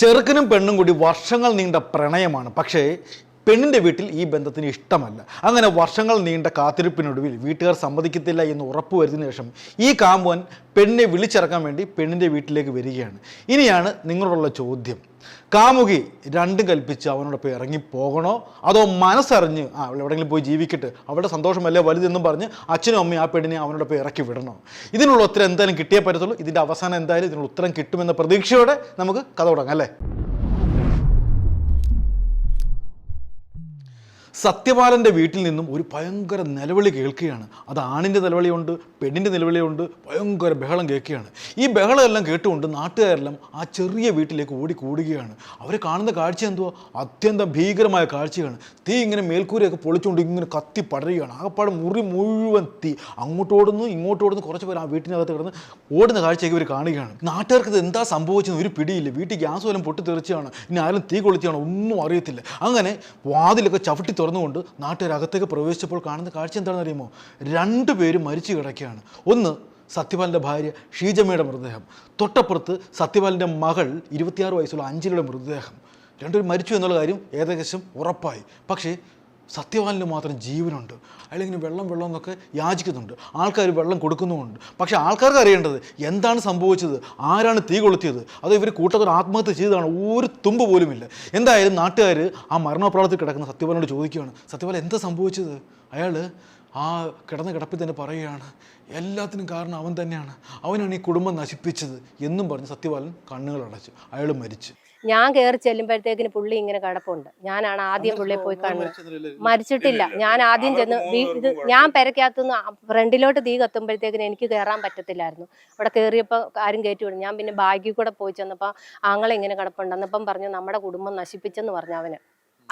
ചെറുക്കനും പെണ്ണും കൂടി വർഷങ്ങൾ നീണ്ട പ്രണയമാണ്. പക്ഷേ പെണ്ണിന്റെ വീട്ടിൽ ഈ ബന്ധത്തിന് ഇഷ്ടമല്ല. അങ്ങനെ വർഷങ്ങൾ നീണ്ട കാത്തിരിപ്പിനൊടുവിൽ വീട്ടുകാർ സമ്മതിക്കത്തില്ല എന്ന് ഉറപ്പുവരുത്തിന് ശേഷം ഈ കാമ്പോൻ പെണ്ണിനെ വിളിച്ചിറക്കാൻ വേണ്ടി പെണ്ണിന്റെ വീട്ടിലേക്ക് വരികയാണ്. ഇനിയാണ് നിങ്ങളോടുള്ള ചോദ്യം. കാമുകി രണ്ടും കൽപ്പിച്ച് അവനോടൊപ്പം ഇറങ്ങി പോകണോ അതോ മനസ്സറിഞ്ഞ് ആ എവിടെയെങ്കിലും പോയി ജീവിക്കട്ടെ അവളുടെ സന്തോഷമല്ലേ വലുതെന്നും പറഞ്ഞ് അച്ഛനും അമ്മയും ആ പെണ്ണിനെ അവനോടൊപ്പം ഇറക്കി വിടണോ? ഇതിനുള്ള ഉത്തരം എന്തായാലും കിട്ടിയേ പറ്റത്തുള്ളൂ. ഇതിന്റെ അവസാനം എന്തായാലും ഇതിനുള്ള ഉത്തരം കിട്ടുമെന്ന പ്രതീക്ഷയോടെ നമുക്ക് കഥ തുടങ്ങാം അല്ലേ? സത്യപാലന്റെ വീട്ടിൽ നിന്നും ഒരു ഭയങ്കര നിലവിളി കേൾക്കുകയാണ്. അത് ആണിന്റെ നിലവിളിയുണ്ട് പെണ്ണിന്റെ നിലവിളിയുണ്ട് ഭയങ്കര ബഹളം കേൾക്കുകയാണ്. ഈ ബഹളമെല്ലാം കേട്ടുകൊണ്ട് നാട്ടുകാരെല്ലാം ആ ചെറിയ വീട്ടിലേക്ക് ഓടിക്കൂടുകയാണ് അവർ കാണുന്ന കാഴ്ച എന്തുവാ? അത്യന്തം ഭീകരമായ കാഴ്ചയാണ്. തീ ഇങ്ങനെ മേൽക്കൂരയൊക്കെ പൊളിച്ചുകൊണ്ട് ഇങ്ങനെ കത്തി പടരുകയാണ്. ആകപ്പാട് മുറി മുഴുവൻ തീ. അങ്ങോട്ടോടുന്നു ഇങ്ങോട്ടോടുന്നു കുറച്ച് പേർ ആ വീട്ടിനകത്ത് കിടന്ന് ഓടുന്ന കാഴ്ചയൊക്കെ ഇവർ കാണുകയാണ്. നാട്ടുകാർക്ക് ഇത് എന്താ സംഭവിച്ചെന്ന് ഒരു പിടിയില്ല. വീട്ടിൽ ഗ്യാസ് വല്ലതും പൊട്ടിത്തെറിച്ചാണ് ഇനി ആരും തീ കൊളുത്തിയാണോ ഒന്നും അറിയത്തില്ല. അങ്ങനെ വാതിലൊക്കെ ചവിട്ടി തുറന്നുകൊണ്ട് നാട്ടുകാർ അകത്തേക്ക് പ്രവേശിച്ചപ്പോൾ കാണുന്ന കാഴ്ച എന്താണെന്ന് അറിയുമോ പേര് മരിച്ചു കിടക്കുകയാണ്. ഒന്ന് സത്യപാലിന്റെ ഭാര്യ ഷീജമ്മയുടെ മൃതദേഹം. തൊട്ടപ്പുറത്ത് സത്യപാലിന്റെ മകൾ ഇരുപത്തിയാറ് വയസ്സുള്ള അഞ്ജലിയുടെ മൃതദേഹം. രണ്ടുപേരും മരിച്ചു എന്നുള്ള കാര്യം ഏകദേശം ഉറപ്പായി. പക്ഷേ സത്യവാനിന് മാത്രം ജീവനുണ്ട്. അയാളിങ്ങനെ വെള്ളം വെള്ളം എന്നൊക്കെ യാചിക്കുന്നുണ്ട്. ആൾക്കാർ വെള്ളം കൊടുക്കുന്നുമുണ്ട്. പക്ഷേ ആൾക്കാർക്ക് അറിയേണ്ടത് എന്താണ് സംഭവിച്ചത്? ആരാണ് തീ കൊളുത്തിയത്? അത് ഇവർ കൂട്ടത്തോടെ ആത്മഹത്യ ചെയ്തതാണ്? ഒരു തുമ്പ് പോലുമില്ല എന്തായാലും നാട്ടുകാർ ആ മരണപ്രാളത്തിൽ കിടക്കുന്ന സത്യവാനോട് ചോദിക്കുകയാണ് സത്യവാൻ എന്താ സംഭവിച്ചത്? അയാൾ ആ കിടന്ന കിടപ്പിൽ തന്നെ പറയുകയാണ് എല്ലാത്തിനും കാരണം അവൻ തന്നെയാണ്. അവനാണ് ഈ കുടുംബം നശിപ്പിച്ചത് എന്നും പറഞ്ഞ് സത്യപാലൻ കണ്ണുകൾ അടച്ചു അയാൾ മരിച്ചു. ഞാൻ കയറി ചെല്ലുമ്പോഴത്തേക്കിന് പുള്ളി ഇങ്ങനെ കിടപ്പുണ്ട്. ഞാനാണ് ആദ്യം പുള്ളിയെ പോയി കാണുന്നത് മരിച്ചിട്ടില്ല. ഞാൻ ആദ്യം ചെന്ന് ഇത് ഞാൻ പെരക്കകത്തുനിന്ന് ഫ്രണ്ടിലോട്ട് തീ കത്തുമ്പോഴത്തേക്കിന് എനിക്ക് കയറാൻ പറ്റത്തില്ലായിരുന്നു. അവിടെ കയറിയപ്പോൾ ആരും കയറ്റി വിടും. ഞാൻ പിന്നെ ബാഗിൽ കൂടെ പോയി ചെന്നപ്പോൾ ആങ്ങളെ ഇങ്ങനെ കിടപ്പുണ്ടെന്നപ്പം പറഞ്ഞു നമ്മുടെ കുടുംബം നശിപ്പിച്ചെന്ന് പറഞ്ഞു അവന്.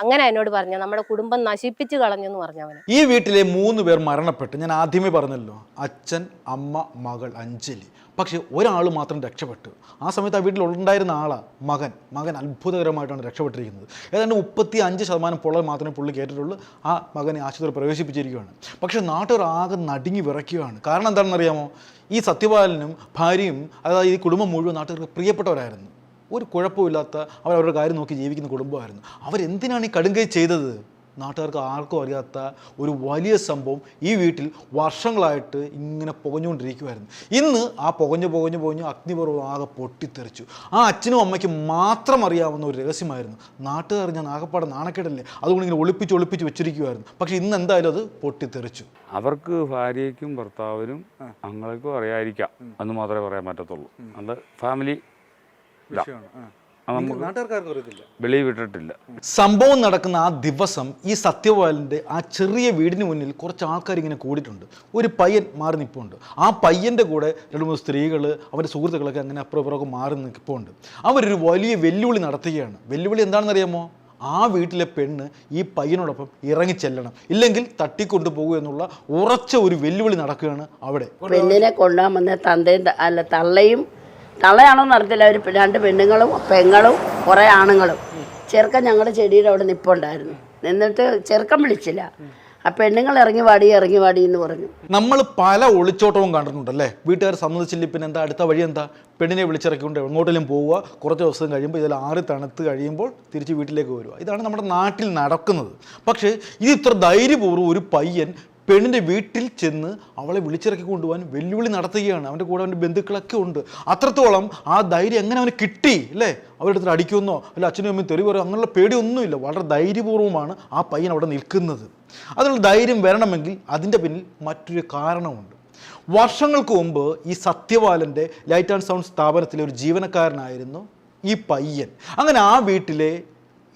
അങ്ങനെ എന്നോട് പറഞ്ഞു നമ്മുടെ കുടുംബം നശിപ്പിച്ച് കളഞ്ഞെന്ന് പറഞ്ഞു അവന്. ഈ വീട്ടിലെ മൂന്ന് പേർ മരണപ്പെട്ടു. ഞാൻ ആദ്യമേ പറഞ്ഞല്ലോ അച്ഛൻ അമ്മ മകൾ അഞ്ജലി. പക്ഷെ ഒരാൾ മാത്രം രക്ഷപ്പെട്ടു. ആ സമയത്ത് ആ വീട്ടിൽ ഉണ്ടായിരുന്ന ആളാ മകൻ. മകൻ അത്ഭുതകരമായിട്ടാണ് രക്ഷപ്പെട്ടിരിക്കുന്നത്. ഏതാണ്ട് മുപ്പത്തി അഞ്ച് ശതമാനം പൊള്ളൽ മാത്രമേ പുള്ളി കേട്ടിട്ടുള്ളൂ. ആ മകനെ ആശുപത്രി പ്രവേശിപ്പിച്ചിരിക്കുകയാണ്. പക്ഷെ നാട്ടുകാർ ആകെ നടുങ്ങി വിറയ്ക്കുകയാണ്. കാരണം എന്താണെന്ന് അറിയാമോ ഈ സത്യപാലനും ഭാര്യയും അതായത് ഈ കുടുംബം മുഴുവൻ നാട്ടുകാർക്ക് പ്രിയപ്പെട്ടവരായിരുന്നു. ഒരു കുഴപ്പമില്ലാത്ത അവർ അവരുടെ കാര്യം നോക്കി ജീവിക്കുന്ന കുടുംബമായിരുന്നു. അവരെന്തിനാണ് ഈ കടുങ്കൈ ചെയ്തത്? നാട്ടുകാർക്ക് ആർക്കും അറിയാത്ത ഒരു വലിയ സംഭവം ഈ വീട്ടിൽ വർഷങ്ങളായിട്ട് ഇങ്ങനെ പുകഞ്ഞുകൊണ്ടിരിക്കുമായിരുന്നു ഇന്ന് ആ പുകഞ്ഞു പുകഞ്ഞു പുകഞ്ഞു അഗ്നിപർവം ആകെ പൊട്ടിത്തെറിച്ചു. ആ അച്ഛനും അമ്മയ്ക്കും മാത്രം അറിയാവുന്ന ഒരു രഹസ്യമായിരുന്നു. നാട്ടുകാർ ഞാൻ ആകെപ്പാടെ നാണക്കേടല്ലേ? അതുകൊണ്ട് ഇങ്ങനെ ഒളിപ്പിച്ച് ഒളിപ്പിച്ച് വെച്ചിരിക്കുമായിരുന്നു പക്ഷേ ഇന്ന് എന്തായാലും അത് പൊട്ടിത്തെറിച്ചു. അവർക്ക് ഭാര്യയ്ക്കും ഭർത്താവിനും അങ്ങൾക്കും അറിയാതിരിക്കാം എന്ന് മാത്രമേ പറയാൻ പറ്റത്തുള്ളൂ. അത് ഫാമിലി അത് നമുക്ക് നാട്ടുകാർക്ക് അറിയത്തില്ല. വിട്ടിട്ടില്ല. സംഭവം നടക്കുന്ന ആ ദിവസം ഈ സത്യപാലിന്റെ ആ ചെറിയ വീടിന് മുന്നിൽ കുറച്ച് ആൾക്കാർ ഇങ്ങനെ കൂടിയിട്ടുണ്ട്. ഒരു പയ്യൻ മാറി നിൽപ്പുണ്ട് ആ പയ്യന്റെ കൂടെ രണ്ട് മൂന്ന് സ്ത്രീകൾ അവരുടെ സുഹൃത്തുക്കളൊക്കെ അങ്ങനെ അപ്പുറം ഇപ്പുറമൊക്കെ മാറി നിൽപ്പുണ്ട് അവരൊരു വലിയ വെല്ലുവിളി നടത്തുകയാണ്. വെല്ലുവിളി എന്താണെന്ന് അറിയാമോ ആ വീട്ടിലെ പെണ്ണ് ഈ പയ്യനോടൊപ്പം ഇറങ്ങി ചെല്ലണം. ഇല്ലെങ്കിൽ തട്ടിക്കൊണ്ടു പോകുക എന്നുള്ള ഉറച്ച ഒരു വെല്ലുവിളി നടക്കുകയാണ് അവിടെ. പെണ്ണിനെ കൊണ്ടുപോകാൻ വന്ന തന്തയും അല്ല തള്ളയും തള്ളയാണോന്ന് അറിയത്തില്ല. ഒരു രണ്ട് പെണ്ണുങ്ങളും പെങ്ങളും കുറേ ആണുങ്ങളും. ചെറുക്കൻ ഞങ്ങളുടെ ചെടിയുടെ അവിടെ നിപ്പുണ്ടായിരുന്നു. എന്നിട്ട് ചെറുക്കൻ വിളിച്ചില്ല. ആ പെണ്ണുങ്ങൾ ഇറങ്ങി വാടി ഇറങ്ങി വാടി എന്ന് പറഞ്ഞു. നമ്മൾ പല ഒളിച്ചോട്ടവും കണ്ടിട്ടുണ്ട് അല്ലേ വീട്ടുകാർ സമ്മതിച്ചില്ല? പിന്നെ എന്താ അടുത്ത വഴി എന്താ? പെണ്ണിനെ വിളിച്ചിറക്കിക്കൊണ്ട് എങ്ങോട്ടെങ്കിലും പോവുക. കുറച്ച് ദിവസം കഴിയുമ്പോൾ ഇതിൽ ആറ് തണുത്ത് കഴിയുമ്പോൾ തിരിച്ച് വീട്ടിലേക്ക് വരിക. ഇതാണ് നമ്മുടെ നാട്ടിൽ നടക്കുന്നത്. പക്ഷേ ഇത് ഇത്ര ധൈര്യപൂർവം ഒരു പയ്യൻ പെണ്ണിന്റെ വീട്ടിൽ ചെന്ന് അവളെ വിളിച്ചിറക്കി കൊണ്ടുപോകാൻ വെല്ലുവിളി നടത്തുകയാണ്. അവന്റെ കൂടെ അവന്റെ ബന്ധുക്കളൊക്കെ ഉണ്ട്. അത്രത്തോളം ആ ധൈര്യം എങ്ങനെ അവന് കിട്ടി അല്ലേ? അവരുടെ അടിക്കുമെന്നോ അല്ല അച്ഛനും അമ്മയും തെറി പറയുമോ അങ്ങനെയുള്ള പേടിയൊന്നുമില്ല. വളരെ ധൈര്യപൂർവമാണ് ആ പയ്യൻ അവിടെ നിൽക്കുന്നത്. അതിനുള്ള ധൈര്യം വരണമെങ്കിൽ അതിന്റെ പിന്നിൽ മറ്റൊരു കാരണമുണ്ട്. വർഷങ്ങൾക്ക് മുമ്പ് ഈ സത്യപാലന്റെ ലൈറ്റ് ആൻഡ് സൗണ്ട് സ്ഥാപനത്തിലെ ഒരു ജീവനക്കാരനായിരുന്നു ഈ പയ്യൻ. അങ്ങനെ ആ വീട്ടിലെ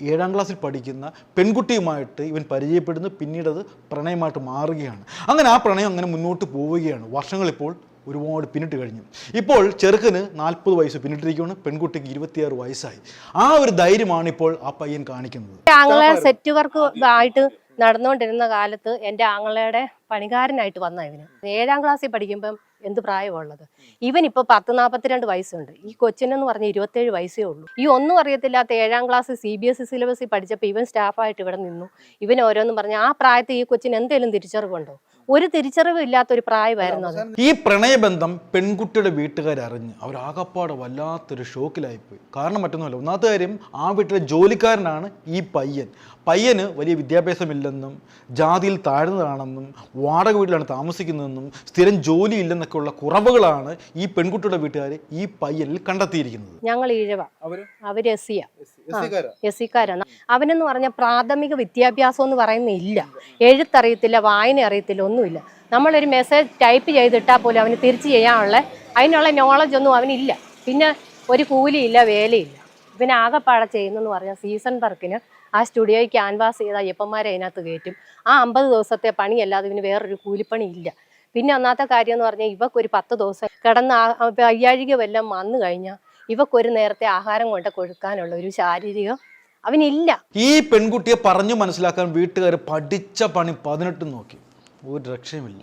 ഏഴാം ക്ലാസ്സിൽ പഠിക്കുന്ന പെൺകുട്ടിയുമായിട്ട് ഇവൻ പരിചയപ്പെടുന്നു. പിന്നീട് അത് പ്രണയമായിട്ട് മാറുകയാണ്. അങ്ങനെ ആ പ്രണയം അങ്ങനെ മുന്നോട്ട് പോവുകയാണ്. വർഷങ്ങളിപ്പോൾ ഒരുപാട് പിന്നിട്ട് കഴിഞ്ഞു. ഇപ്പോൾ ചെറുക്കന് നാൽപ്പത് വയസ്സ് പിന്നിട്ടിരിക്കുകയാണ്. പെൺകുട്ടിക്ക് ഇരുപത്തിയാറ് വയസ്സായി. ആ ഒരു ധൈര്യമാണ് ഇപ്പോൾ ആ പയ്യൻ കാണിക്കുന്നത്. സെറ്റ് വർക്ക് ആയിട്ട് നടന്നുകൊണ്ടിരുന്ന കാലത്ത് എന്റെ ആങ്ങളയുടെ പണികാരനായിട്ട് വന്ന ഇവന്. ഏഴാം ക്ലാസ്സിൽ പഠിക്കുമ്പം എന്ത് പ്രായമുള്ളത്? ഇവൻ ഇപ്പൊ പത്ത് നാൽപ്പത്തിരണ്ട് വയസ്സുണ്ട്. ഈ കൊച്ചിനെന്ന് പറഞ്ഞ ഇരുപത്തേഴ് വയസ്സേ ഉള്ളൂ. ഈ ഒന്നും അറിയത്തില്ലാത്ത ഏഴാം class C B S E സിലബസിൽ പഠിച്ചപ്പോൾ ഇവൻ സ്റ്റാഫായിട്ട് ഇവിടെ നിന്നു. ഇവൻ ഓരോന്നും പറഞ്ഞ് ആ പ്രായത്തിൽ ഈ കൊച്ചിന് എന്തെങ്കിലും തിരിച്ചറിവുണ്ടോ ഒരു തിരിച്ചറിവും ഇല്ലാത്ത ഒരു പ്രായമായിരുന്നു ഈ പ്രണയബന്ധം പെൺകുട്ടിയുടെ വീട്ടുകാർ അറിഞ്ഞ് അവരാകപ്പാടെ വല്ലാത്തൊരു ഷോക്കിലായിപ്പോയി. കാരണം മറ്റൊന്നുമല്ല ഒന്നാമത്തെ കാര്യം ആ വീട്ടിലെ ജോലിക്കാരനാണ് ഈ പയ്യൻ. പയ്യന് വലിയ വിദ്യാഭ്യാസമില്ലെന്നും ജാതിയിൽ താഴ്ന്നതാണെന്നും വാടക വീട്ടിലാണ് താമസിക്കുന്നതെന്നും സ്ഥിരം ജോലി ഇല്ലെന്നൊക്കെയുള്ള കുറവുകളാണ് ഈ പെൺകുട്ടിയുടെ വീട്ടുകാർ ഈ പയ്യനിൽ കണ്ടെത്തിയിരിക്കുന്നത്. ഞങ്ങൾ ഈഴവ. അവർ? അവർ എസ് സിയാ എസ് സിക്കാരാണ്. അവനെന്ന് പറഞ്ഞ പ്രാഥമിക വിദ്യാഭ്യാസം എന്ന് പറയുന്ന ഇല്ല. എഴുത്തറിയത്തില്ല വായന അറിയത്തില്ല ഒന്നുമില്ല. നമ്മളൊരു മെസ്സേജ് ടൈപ്പ് ചെയ്തിട്ടാൽ പോലും അവന് തിരിച്ചു ചെയ്യാനുള്ള അതിനുള്ള നോളജ് ഒന്നും അവനില്ല. പിന്നെ ഒരു കൂലിയില്ല വേലയില്ല. പിന്നെ ആകെപ്പാടെ ചെയ്യുന്നെന്ന് പറഞ്ഞാൽ സീസൺ വർക്കിന് ആ സ്റ്റുഡിയോയിൽ ക്യാൻവാസ് ചെയ്ത അയ്യപ്പന്മാരെ അതിനകത്ത് കയറ്റും. ആ അമ്പത് ദിവസത്തെ പണിയല്ലാതെ ഇവന് വേറൊരു കൂലിപ്പണി ഇല്ല. പിന്നെ ഒന്നാമത്തെ കാര്യം എന്ന് പറഞ്ഞാൽ ഇവക്കൊരു പത്ത് ദിവസം കിടന്ന് അയ്യാഴിക വല്ലതും വന്നു കഴിഞ്ഞാൽ ഇവക്കൊരു നേരത്തെ ആഹാരം കൊണ്ട് കൊടുക്കാനുള്ള ഒരു ശാരീരിക അവനില്ല. ഈ പെൺകുട്ടിയെ പറഞ്ഞു മനസ്സിലാക്കാൻ വീട്ടുകാർ പഠിച്ച പണി പതിനെട്ടും നോക്കി. ഒരു രക്ഷയുമില്ല.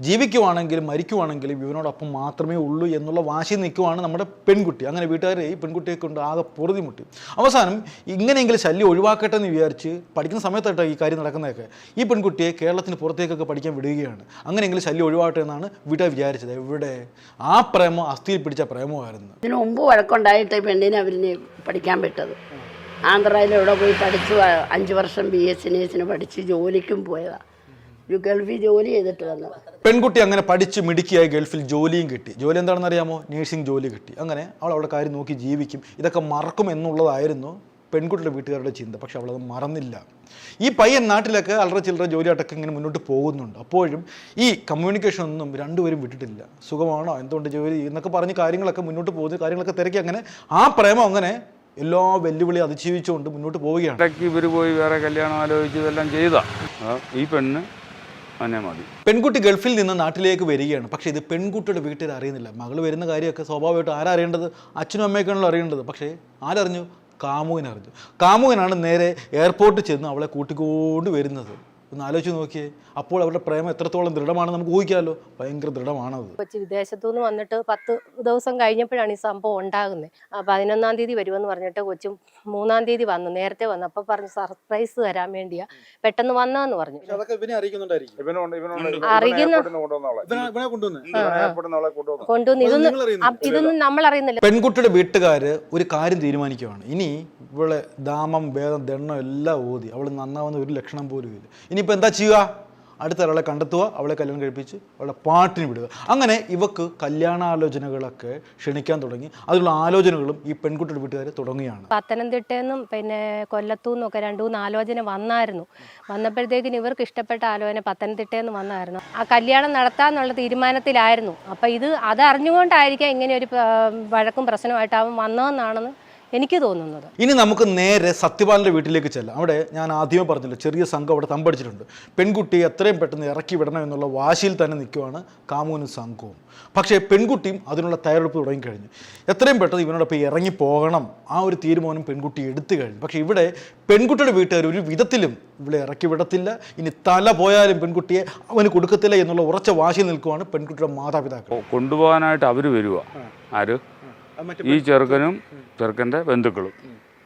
ജീവിക്കുവാണെങ്കിലും മരിക്കുവാണെങ്കിലും ഇവനോടൊപ്പം മാത്രമേ ഉള്ളൂ എന്നുള്ള വാശി നിൽക്കുവാണ് നമ്മുടെ പെൺകുട്ടി. അങ്ങനെ വീട്ടുകാരെ ഈ പെൺകുട്ടിയെ കൊണ്ട് ആകെ പൊറുതിമുട്ടി. അവസാനം ഇങ്ങനെയെങ്കിലും ശല്യം ഒഴിവാക്കട്ടെ എന്ന് വിചാരിച്ച് പഠിക്കുന്ന സമയത്തായിട്ട് ഈ കാര്യം നടക്കുന്നതൊക്കെ ഈ പെൺകുട്ടിയെ കേരളത്തിന് പുറത്തേക്കൊക്കെ പഠിക്കാൻ വിടുകയാണ്. അങ്ങനെയെങ്കിലും ശല്യം ഒഴിവാക്കട്ടെ എന്നാണ് വീട്ടുകാർ വിചാരിച്ചത്. എവിടെ? ആ പ്രേമം അസ്ഥിയിൽ പിടിച്ച പ്രേമമായിരുന്നു. ഇതിനു മുമ്പ് വഴക്കുണ്ടായിട്ട് പെണ്ണിനെ അവരിനെ പഠിക്കാൻ വിട്ടത്. ആന്ധ്രയിൽ എവിടെ പോയി പഠിച്ചു അഞ്ച് വർഷം ബി എസ് നേഴ്സിന് പഠിച്ച് ജോലിക്കും പോയതാ. ഒരു ഗൾഫിൽ ജോലി ചെയ്തിട്ട് വന്നു പെൺകുട്ടി അങ്ങനെ പഠിച്ച് മിടുക്കിയായി ഗൾഫിൽ ജോലിയും കിട്ടി. ജോലി എന്താണെന്ന് അറിയാമോ നേഴ്സിംഗ് ജോലി കിട്ടി. അങ്ങനെ അവൾ അവളുടെ കാര്യം നോക്കി ജീവിക്കും. ഇതൊക്കെ മറക്കും എന്നുള്ളതായിരുന്നു പെൺകുട്ടിയുടെ വീട്ടുകാരുടെ ചിന്ത. പക്ഷെ അവളത് മറന്നില്ല. ഈ പയ്യൻ നാട്ടിലൊക്കെ അലറ ചില്ലറ ജോലിയായിട്ടൊക്കെ ഇങ്ങനെ മുന്നോട്ട് പോകുന്നുണ്ട്. അപ്പോഴും ഈ കമ്മ്യൂണിക്കേഷൻ ഒന്നും രണ്ടുപേരും വിട്ടിട്ടില്ല. സുഖമാണോ? എന്തുകൊണ്ട് ജോലി എന്നൊക്കെ പറഞ്ഞ് കാര്യങ്ങളൊക്കെ മുന്നോട്ട് പോകുന്നു. കാര്യങ്ങളൊക്കെ തിരക്കി അങ്ങനെ ആ പ്രേമം അങ്ങനെ എല്ലാ വെല്ലുവിളി അതിജീവിച്ചുകൊണ്ട് മുന്നോട്ട് പോവുകയാണ്. ഇവർ പോയി വേറെ കല്യാണം ആലോചിച്ച് ഇതെല്ലാം ചെയ്ത. ഈ പെണ്ണ് പെൺകുട്ടി ഗൾഫിൽ നിന്ന് നാട്ടിലേക്ക് വരികയാണ്. പക്ഷേ ഇത് പെൺകുട്ടിയുടെ വീട്ടിൽ അറിയുന്നില്ല. മകൾ വരുന്ന കാര്യമൊക്കെ സ്വാഭാവികമായിട്ടും ആരറിയേണ്ടത്? അച്ഛനും അമ്മയൊക്കെയാണല്ലോ അറിയേണ്ടത്. പക്ഷേ ആരറിഞ്ഞു? കാമുകൻ അറിഞ്ഞു കാമുകനാണ് നേരെ എയർപോർട്ടിൽ ചെന്ന് അവളെ കൂട്ടിക്കൊണ്ട് വരുന്നത് ഒന്ന് ആലോചിച്ച് നോക്കിയേ. അപ്പോൾ അവരുടെ പ്രേമം എത്രത്തോളം ദൃഢമാണെന്ന് നമുക്ക് ഊഹിക്കാമല്ലോ. ഭയങ്കര ദൃഢമാണത്. കൊച്ചി വിദേശത്തു നിന്ന് വന്നിട്ട് പത്ത് ദിവസം കഴിഞ്ഞപ്പോഴാണ് ഈ സംഭവം ഉണ്ടാകുന്നത് പതിനൊന്നാം തീയതി വരുമെന്ന് പറഞ്ഞിട്ട് കൊച്ചു മൂന്നാം തീയതി വന്നു നേരത്തെ വന്നു. അപ്പോൾ പറഞ്ഞു സർപ്രൈസ് തരാൻ വേണ്ടിയാ. പെട്ടെന്ന് വന്നാന്ന് പറഞ്ഞു. കൊണ്ടുവന്ന് എയർപോർട്ടിൽ കൊണ്ടുവന്നു? കൊണ്ടുവന്ന്. ഇതൊന്നും നമ്മൾ അറിയുന്നില്ല. പെൺകുട്ടിയുടെ വീട്ടുകാര് ഒരു കാര്യം തീരുമാനിക്കുകയാണ് ഇനി ഇവളെ ദാമം ഭേദം ദണ്ണം എല്ലാം ഓതി അവൾ നന്നാവുന്ന ഒരു ലക്ഷണം പോലും ഇല്ല. ഇനിയിപ്പോൾ എന്താ ചെയ്യുക? അടുത്ത ഒരാളെ കണ്ടെത്തുക അവളെ കല്യാണം കഴിപ്പിച്ച് അവളെ പാട്ടിന് വിടുക. അങ്ങനെ ഇവക്ക് കല്യാണാലോചനകളൊക്കെ ക്ഷണിക്കാൻ തുടങ്ങി. അതിനുള്ള ആലോചനകളും ഈ പെൺകുട്ടിയുടെ വീട്ടുകാർ തുടങ്ങുകയാണ്. പത്തനംതിട്ടയെന്നും പിന്നെ കൊല്ലത്തുനിന്നും ഒക്കെ രണ്ടു മൂന്ന് ആലോചന വന്നായിരുന്നു. വന്നപ്പോഴത്തേക്കിന് ഇവർക്ക് ഇഷ്ടപ്പെട്ട ആലോചന പത്തനംതിട്ടയെന്ന് വന്നായിരുന്നു. ആ കല്യാണം നടത്താന്നുള്ള തീരുമാനത്തിലായിരുന്നു. അപ്പം ഇത് അതറിഞ്ഞുകൊണ്ടായിരിക്കാം ഇങ്ങനെ ഒരു വഴക്കും പ്രശ്നമായിട്ട് വന്നതെന്നാണെന്ന് എനിക്ക് തോന്നുന്നത്. ഇനി നമുക്ക് നേരെ സത്യപാലന്റെ വീട്ടിലേക്ക് ചെല്ലാം. അവിടെ ഞാൻ ആദ്യമേ പറഞ്ഞില്ല ചെറിയ സംഘം അവിടെ തമ്പടിച്ചിട്ടുണ്ട് പെൺകുട്ടി എത്രയും പെട്ടെന്ന് ഇറക്കി വിടണം എന്നുള്ള വാശിയിൽ തന്നെ നിൽക്കുവാണ് കാമുവിനും സംഘവും. പക്ഷേ പെൺകുട്ടിയും അതിനുള്ള തയ്യാറെടുപ്പ് തുടങ്ങിക്കഴിഞ്ഞു. എത്രയും പെട്ടെന്ന് ഇവനോടൊപ്പം ഇറങ്ങി പോകണം. ആ ഒരു തീരുമാനം പെൺകുട്ടി എടുത്തു കഴിഞ്ഞു. പക്ഷേ ഇവിടെ പെൺകുട്ടിയുടെ വീട്ടുകാർ ഒരു വിധത്തിലും ഇവിടെ ഇറക്കി വിടത്തില്ല. ഇനി തല പോയാലും പെൺകുട്ടിയെ അവന് കൊടുക്കത്തില്ല എന്നുള്ള ഉറച്ച വാശി നിൽക്കുവാണ് പെൺകുട്ടിയുടെ മാതാപിതാക്കൾ. കൊണ്ടുപോകാനായിട്ട് അവർ വരിക ആര്? ഈ ചെറുക്കനും ചെറുക്കന്റെ ബന്ധുക്കളും.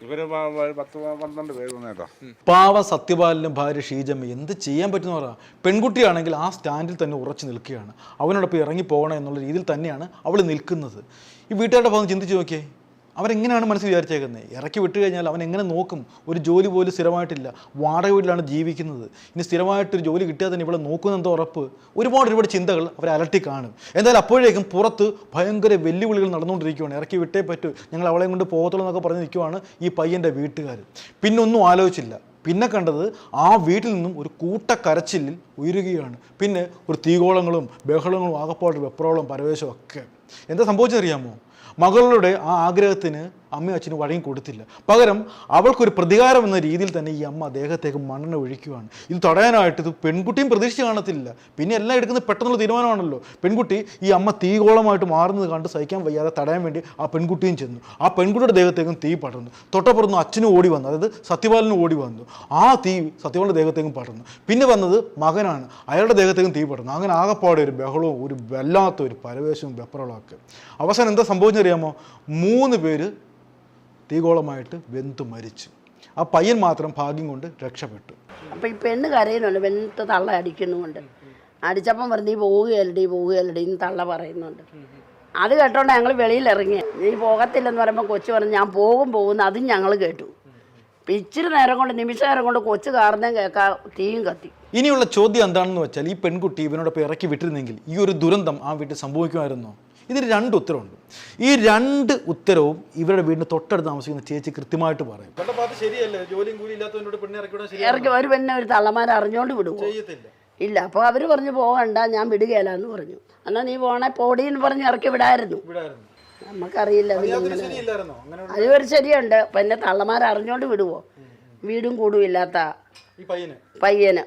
ഇവർ പ- പ- പത്ത് പന്ത്രണ്ട് പേര് വന്നേട്ടാ പാവ സത്യപാലനും ഭാര്യ ഷീജമ്മ എന്ത് ചെയ്യാൻ പറ്റുന്ന പറ പെൺകുട്ടിയാണെങ്കിൽ ആ സ്റ്റാൻഡിൽ തന്നെ ഉറച്ചു നിൽക്കുകയാണ്. അവനോടൊപ്പം ഇറങ്ങി പോകണം എന്നുള്ള രീതിയിൽ തന്നെയാണ് അവൾ നിൽക്കുന്നത്. ഈ വീട്ടുകാരുടെ ഭാഗം ചിന്തിച്ച് നോക്കിയേ. അവരെങ്ങനെയാണ് മനസ്സിൽ വിചാരിച്ചേക്കുന്നത്? ഇറക്കി വിട്ട് കഴിഞ്ഞാൽ അവൻ എങ്ങനെ നോക്കും? ഒരു ജോലി പോലും സ്ഥിരമായിട്ടില്ല. വാടക വീട്ടിലാണ് ജീവിക്കുന്നത്. ഇനി സ്ഥിരമായിട്ടൊരു ജോലി കിട്ടിയാൽ തന്നെ ഇവിടെ നോക്കുന്നെന്തോ ഉറപ്പ്? ഒരുപാട് ഒരുപാട് ചിന്തകൾ അവരെ അലട്ടി കാണും. എന്തായാലും അപ്പോഴേക്കും പുറത്ത് ഭയങ്കര വെല്ലുവിളികൾ നടന്നുകൊണ്ടിരിക്കുകയാണ്. ഇറക്കി വിട്ടേ പറ്റൂ. ഞങ്ങൾ അവളെയും കൊണ്ട് പോകത്തുള്ളൂ എന്നൊക്കെ പറഞ്ഞ് നിൽക്കുവാണ് ഈ പയ്യന്റെ വീട്ടുകാർ പിന്നൊന്നും ആലോചിച്ചില്ല. പിന്നെ കണ്ടത് ആ വീട്ടിൽ നിന്നും ഒരു കൂട്ടക്കരച്ചിലിൽ ഉയരുകയാണ്. പിന്നെ ഒരു തീകോളങ്ങളും ബഹളങ്ങളും ആകപ്പാട് വെപ്രോളം പരവേശവും ഒക്കെ. എന്താ സംഭവിച്ചറിയാമോ മകളുടെ ആ ആഗ്രഹത്തിന് അമ്മയും അച്ഛനും വഴങ്ങി കൊടുത്തില്ല. പകരം അവൾക്കൊരു പ്രതികാരം എന്ന രീതിയിൽ തന്നെ ഈ അമ്മ അദ്ദേഹത്തേക്ക് മണ്ണെണ്ണ ഒഴിക്കുകയാണ് ഇത് തടയാനായിട്ട് ഇത് പെൺകുട്ടിയും പ്രതീക്ഷിച്ച് കാണത്തില്ല. പിന്നെ എല്ലാം എടുക്കുന്നത് പെട്ടെന്നുള്ള തീരുമാനമാണല്ലോ. പെൺകുട്ടി ഈ അമ്മ തീകോളമായിട്ട് മാറുന്നത് കണ്ട് സഹിക്കാൻ വയ്യാതെ തടയാൻ വേണ്ടി ആ പെൺകുട്ടിയും ചെന്നു. ആ പെൺകുട്ടിയുടെ ദേഹത്തേക്കും തീ പടർന്നു. തൊട്ടപ്പുറന്ന് അച്ഛനും ഓടി വന്നു. അതായത് സത്യപാലനും ഓടി വന്നു. ആ തീ സത്യപാലന്റെ ദേഹത്തേക്കും പടർന്നു. പിന്നെ വന്നത് മകനാണ്. അയാളുടെ ദേഹത്തേക്കും തീ പടർന്നു. അങ്ങനെ ആകെപ്പാടെ ഒരു ബഹളവും ഒരു വല്ലാത്ത ഒരു പരവേശവും വെപ്രളമൊക്കെ അവസാനം എന്താ സംഭവിച്ചറിയാമോ മൂന്ന് പേര് തീകോളമായിട്ട് വെന്തു മരിച്ചു. ആ പയ്യൻ മാത്രം ഭാഗ്യം കൊണ്ട് രക്ഷപ്പെട്ടു. അപ്പം ഈ പെണ്ണ് കരയുന്നുണ്ട്. വെന്ത് തള്ള അടിക്കുന്നുമുണ്ട്. അടിച്ചപ്പം പറഞ്ഞു നീ പോവുകയല്ലടി പോവുകയല്ലടി എന്ന് തള്ള പറയുന്നുണ്ട്. അത് കേട്ടോണ്ട് ഞങ്ങൾ വെളിയിൽ ഇറങ്ങി നീ പോകത്തില്ലെന്ന് പറയുമ്പോൾ കൊച്ചു പറഞ്ഞു ഞാൻ പോകും പോകുന്നു അതും ഞങ്ങൾ കേട്ടു. ഇച്ചിരി നേരം കൊണ്ട് നിമിഷ നേരം കൊണ്ട് കൊച്ചു കാർന്നേം കേൾക്കാം തീയും കത്തി. ഇനിയുള്ള ചോദ്യം എന്താണെന്ന് വെച്ചാൽ ഈ പെൺകുട്ടി ഇവനോടൊപ്പം ഇറക്കി വിട്ടിരുന്നെങ്കിൽ ഈ ഒരു ദുരന്തം ആ വീട്ടിൽ സംഭവിക്കുമായിരുന്നോ? ഇതിന് രണ്ട് ഉത്തരവുണ്ട്. ഈ രണ്ട് ഉത്തരവും ഇവരുടെ വീടിന് തൊട്ടടുത്ത് താമസിക്കുന്ന ചേച്ചി കൃത്യമായിട്ട് പറയും. ശരിയല്ലേ? ജോലിയും കൂലി ഇല്ലാത്തവനോട് പെണ്ണെ ഇറക്കി ഇറക്കി ഒരു പെണ്ണെ ഒരു തള്ളമാരെ അറിഞ്ഞോണ്ട് വിടും ഇല്ല അപ്പോൾ അവർ പറഞ്ഞു പോകണ്ട ഞാൻ വിടുകയില്ല എന്ന് പറഞ്ഞു. എന്നാൽ നീ പോണേ പോടീന്ന് പറഞ്ഞ് ഇറക്കി വിടായിരുന്നു. വിടായിരുന്നു. നമുക്കറിയില്ല അതിങ്ങനെ ശരിയില്ലായിരുന്നോ? അങ്ങനെ അത് ഒരു ശരിയുണ്ട്. പിന്നെ തള്ളമാരെ അറിഞ്ഞോണ്ട് വിടുവോ? വീടും കൂടും ഇല്ലാത്ത പയ്യന്?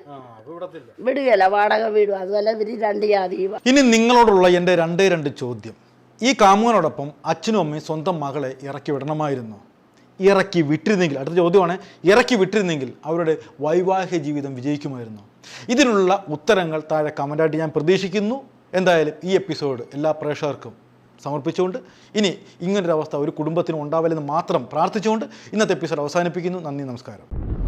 വിടുകയല്ല വാടക വീടും. അതുപോലെ ഇവർ രണ്ട് ജാതി ഇനി നിങ്ങളോടുള്ള എന്റെ രണ്ടേ രണ്ട് ചോദ്യം. ഈ കാമുകനോടൊപ്പം അച്ഛനും അമ്മയും സ്വന്തം മകളെ ഇറക്കി വിടണമായിരുന്നു. ഇറക്കി വിട്ടിരുന്നെങ്കിൽ അടുത്ത ചോദ്യമാണ് ഇറക്കി വിട്ടിരുന്നെങ്കിൽ അവരുടെ വൈവാഹിക ജീവിതം വിജയിക്കുമായിരുന്നു. ഇതിനുള്ള ഉത്തരങ്ങൾ താഴെ കമന്റായിട്ട് ഞാൻ പ്രതീക്ഷിക്കുന്നു. എന്തായാലും ഈ എപ്പിസോഡ് എല്ലാ പ്രേക്ഷകർക്കും സമർപ്പിച്ചുകൊണ്ട് ഇനി ഇങ്ങനൊരവസ്ഥ ഒരു കുടുംബത്തിനും ഉണ്ടാവില്ലെന്ന് മാത്രം പ്രാർത്ഥിച്ചുകൊണ്ട് ഇന്നത്തെ എപ്പിസോഡ് അവസാനിപ്പിക്കുന്നു. നന്ദി നമസ്കാരം.